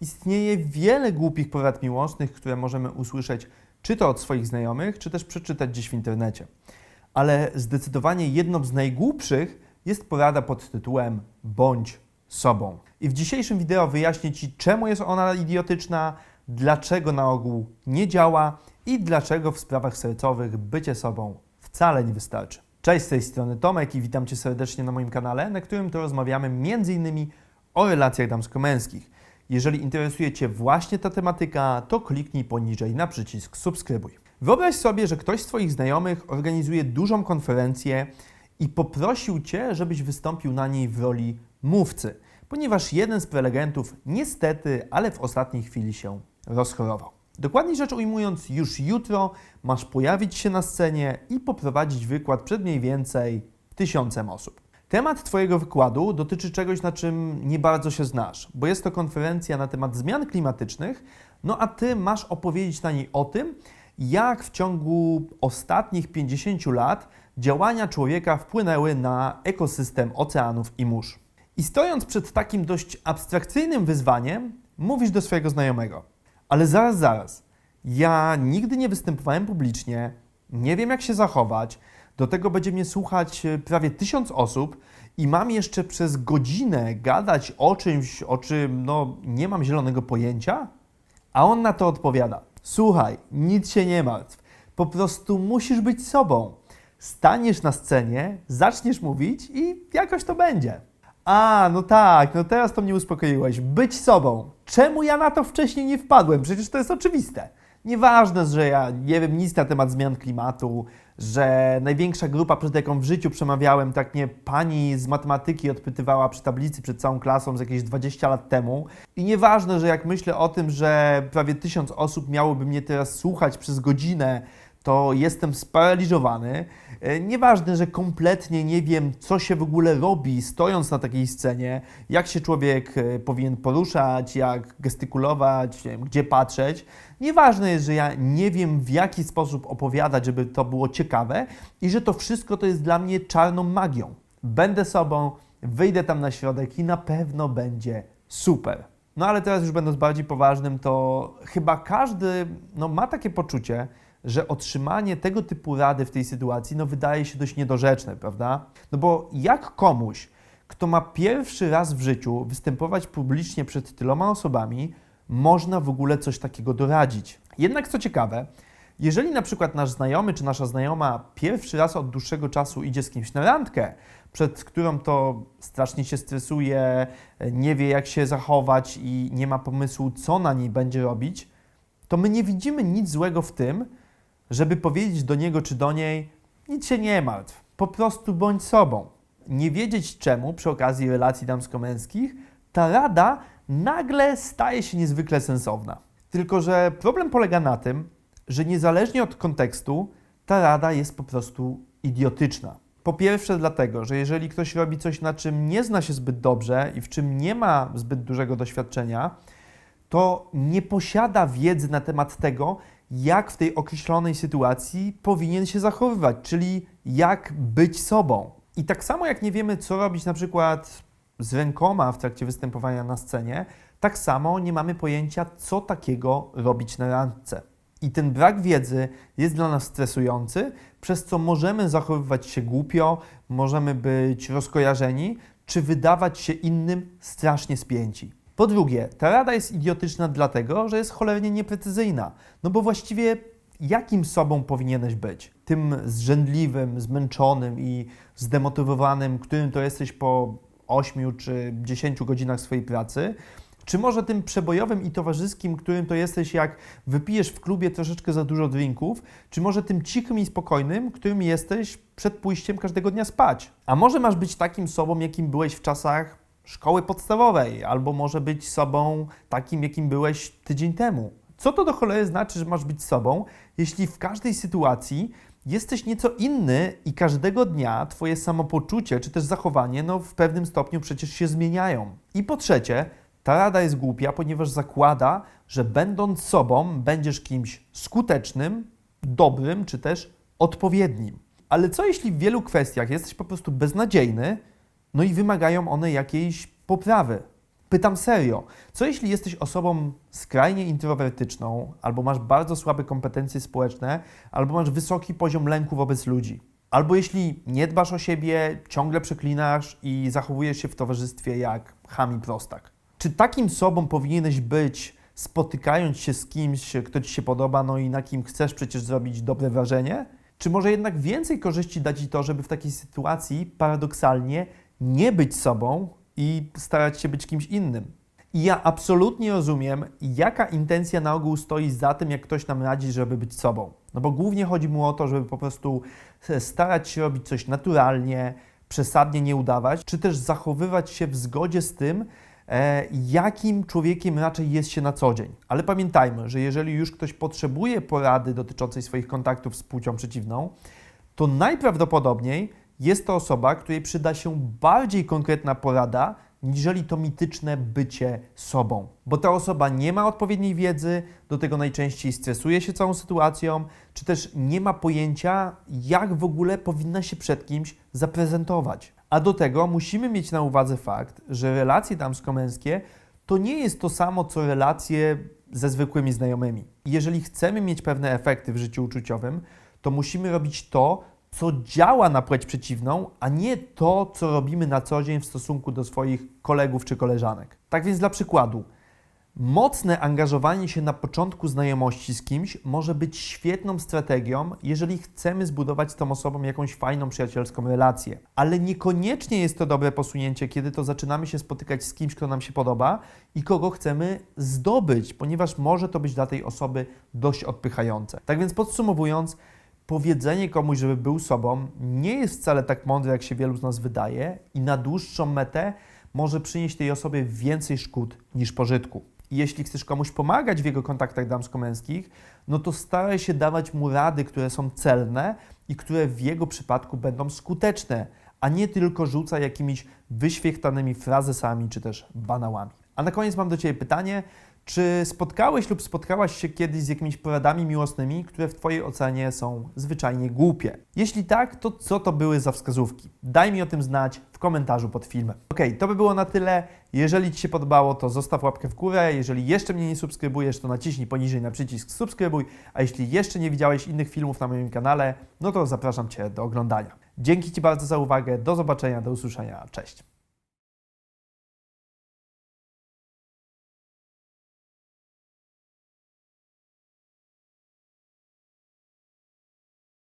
Istnieje wiele głupich porad miłosnych, które możemy usłyszeć czy to od swoich znajomych, czy też przeczytać gdzieś w internecie. Ale zdecydowanie jedną z najgłupszych jest porada pod tytułem Bądź sobą. I w dzisiejszym wideo wyjaśnię Ci, czemu jest ona idiotyczna, dlaczego na ogół nie działa i dlaczego w sprawach sercowych bycie sobą wcale nie wystarczy. Cześć, z tej strony Tomek i witam Cię serdecznie na moim kanale, na którym to rozmawiamy m.in. o relacjach damsko-męskich. Jeżeli interesuje Cię właśnie ta tematyka, to kliknij poniżej na przycisk subskrybuj. Wyobraź sobie, że ktoś z Twoich znajomych organizuje dużą konferencję i poprosił Cię, żebyś wystąpił na niej w roli mówcy, ponieważ jeden z prelegentów niestety, ale w ostatniej chwili się rozchorował. Dokładniej rzecz ujmując, już jutro masz pojawić się na scenie i poprowadzić wykład przed mniej więcej tysiącem osób. Temat Twojego wykładu dotyczy czegoś, na czym nie bardzo się znasz, bo jest to konferencja na temat zmian klimatycznych, no a Ty masz opowiedzieć na niej o tym, jak w ciągu ostatnich 50 lat działania człowieka wpłynęły na ekosystem oceanów i mórz. I stojąc przed takim dość abstrakcyjnym wyzwaniem, mówisz do swojego znajomego: Ale zaraz, zaraz, ja nigdy nie występowałem publicznie, nie wiem jak się zachować, do tego będzie mnie słuchać e, prawie tysiąc osób i mam jeszcze przez godzinę gadać o czymś, o czym no, nie mam zielonego pojęcia? A on na to odpowiada: Słuchaj, nic się nie martw. Po prostu musisz być sobą. Staniesz na scenie, zaczniesz mówić i jakoś to będzie. A, no tak, no teraz to mnie uspokoiłeś. Być sobą. Czemu ja na to wcześniej nie wpadłem? Przecież to jest oczywiste. Nieważne, że ja nie wiem nic na temat zmian klimatu, że największa grupa, przed jaką w życiu przemawiałem, tak mnie pani z matematyki odpytywała przy tablicy przed całą klasą z jakieś 20 lat temu. I nieważne, że jak myślę o tym, że prawie tysiąc osób miałoby mnie teraz słuchać przez godzinę, to jestem sparaliżowany. E, Nieważne, że kompletnie nie wiem, co się w ogóle robi, stojąc na takiej scenie, jak się człowiek e, powinien poruszać, jak gestykulować, wiem, gdzie patrzeć. Nieważne jest, że ja nie wiem, w jaki sposób opowiadać, żeby to było ciekawe i że to wszystko to jest dla mnie czarną magią. Będę sobą, wyjdę tam na środek i na pewno będzie super. No ale teraz już będąc bardziej poważnym, to chyba każdy no, ma takie poczucie, że otrzymanie tego typu rady w tej sytuacji no, wydaje się dość niedorzeczne, prawda? No bo jak komuś, kto ma pierwszy raz w życiu występować publicznie przed tyloma osobami, można w ogóle coś takiego doradzić? Jednak co ciekawe, jeżeli na przykład nasz znajomy czy nasza znajoma pierwszy raz od dłuższego czasu idzie z kimś na randkę, przed którą to strasznie się stresuje, nie wie jak się zachować i nie ma pomysłu, co na niej będzie robić, to my nie widzimy nic złego w tym, żeby powiedzieć do niego czy do niej: nic się nie martw, po prostu bądź sobą. Nie wiedzieć czemu przy okazji relacji damsko-męskich ta rada nagle staje się niezwykle sensowna. Tylko, że problem polega na tym, że niezależnie od kontekstu, ta rada jest po prostu idiotyczna. Po pierwsze, dlatego, że jeżeli ktoś robi coś, na czym nie zna się zbyt dobrze i w czym nie ma zbyt dużego doświadczenia, to nie posiada wiedzy na temat tego, jak w tej określonej sytuacji powinien się zachowywać, czyli jak być sobą. I tak samo jak nie wiemy, co robić na przykład z rękoma w trakcie występowania na scenie, tak samo nie mamy pojęcia, co takiego robić na randce. I ten brak wiedzy jest dla nas stresujący, przez co możemy zachowywać się głupio, możemy być rozkojarzeni, czy wydawać się innym strasznie spięci. Po drugie, ta rada jest idiotyczna dlatego, że jest cholernie nieprecyzyjna. No bo właściwie jakim sobą powinieneś być? Tym zrzędliwym, zmęczonym i zdemotywowanym, którym to jesteś po 8 czy 10 godzinach swojej pracy? Czy może tym przebojowym i towarzyskim, którym to jesteś, jak wypijesz w klubie troszeczkę za dużo drinków? Czy może tym cichym i spokojnym, którym jesteś przed pójściem każdego dnia spać? A może masz być takim sobą, jakim byłeś w czasach szkoły podstawowej, albo może być sobą takim, jakim byłeś tydzień temu. Co to do cholery znaczy, że masz być sobą, jeśli w każdej sytuacji jesteś nieco inny i każdego dnia twoje samopoczucie czy też zachowanie no, w pewnym stopniu przecież się zmieniają. I po trzecie, ta rada jest głupia, ponieważ zakłada, że będąc sobą będziesz kimś skutecznym, dobrym czy też odpowiednim. Ale co jeśli w wielu kwestiach jesteś po prostu beznadziejny, no i wymagają one jakiejś poprawy? Pytam serio, co jeśli jesteś osobą skrajnie introwertyczną, albo masz bardzo słabe kompetencje społeczne, albo masz wysoki poziom lęku wobec ludzi? Albo jeśli nie dbasz o siebie, ciągle przeklinasz i zachowujesz się w towarzystwie jak ham i prostak. Czy takim sobą powinieneś być, spotykając się z kimś, kto ci się podoba, no i na kim chcesz przecież zrobić dobre wrażenie? Czy może jednak więcej korzyści da ci to, żeby w takiej sytuacji paradoksalnie nie być sobą i starać się być kimś innym? I ja absolutnie rozumiem, jaka intencja na ogół stoi za tym, jak ktoś nam radzi, żeby być sobą. No bo głównie chodzi mu o to, żeby po prostu starać się robić coś naturalnie, przesadnie nie udawać, czy też zachowywać się w zgodzie z tym, e, jakim człowiekiem raczej jest się na co dzień. Ale pamiętajmy, że jeżeli już ktoś potrzebuje porady dotyczącej swoich kontaktów z płcią przeciwną, to najprawdopodobniej jest to osoba, której przyda się bardziej konkretna porada, niżeli to mityczne bycie sobą. Bo ta osoba nie ma odpowiedniej wiedzy, do tego najczęściej stresuje się całą sytuacją, czy też nie ma pojęcia, jak w ogóle powinna się przed kimś zaprezentować. A do tego musimy mieć na uwadze fakt, że relacje damsko-męskie to nie jest to samo, co relacje ze zwykłymi znajomymi. Jeżeli chcemy mieć pewne efekty w życiu uczuciowym, to musimy robić to, co działa na płeć przeciwną, a nie to, co robimy na co dzień w stosunku do swoich kolegów czy koleżanek. Tak więc dla przykładu, mocne angażowanie się na początku znajomości z kimś może być świetną strategią, jeżeli chcemy zbudować z tą osobą jakąś fajną przyjacielską relację. Ale niekoniecznie jest to dobre posunięcie, kiedy to zaczynamy się spotykać z kimś, kto nam się podoba i kogo chcemy zdobyć, ponieważ może to być dla tej osoby dość odpychające. Tak więc podsumowując, powiedzenie komuś, żeby był sobą, nie jest wcale tak mądre, jak się wielu z nas wydaje, i na dłuższą metę może przynieść tej osobie więcej szkód niż pożytku. Jeśli chcesz komuś pomagać w jego kontaktach damsko-męskich, no to staraj się dawać mu rady, które są celne i które w jego przypadku będą skuteczne, a nie tylko rzuca jakimiś wyświechtanymi frazesami czy też banałami. A na koniec mam do Ciebie pytanie. Czy spotkałeś lub spotkałaś się kiedyś z jakimiś poradami miłosnymi, które w Twojej ocenie są zwyczajnie głupie? Jeśli tak, to co to były za wskazówki? Daj mi o tym znać w komentarzu pod filmem. Ok, to by było na tyle. Jeżeli Ci się podobało, to zostaw łapkę w górę. Jeżeli jeszcze mnie nie subskrybujesz, to naciśnij poniżej na przycisk subskrybuj. A jeśli jeszcze nie widziałeś innych filmów na moim kanale, no to zapraszam Cię do oglądania. Dzięki Ci bardzo za uwagę. Do zobaczenia, do usłyszenia. Cześć.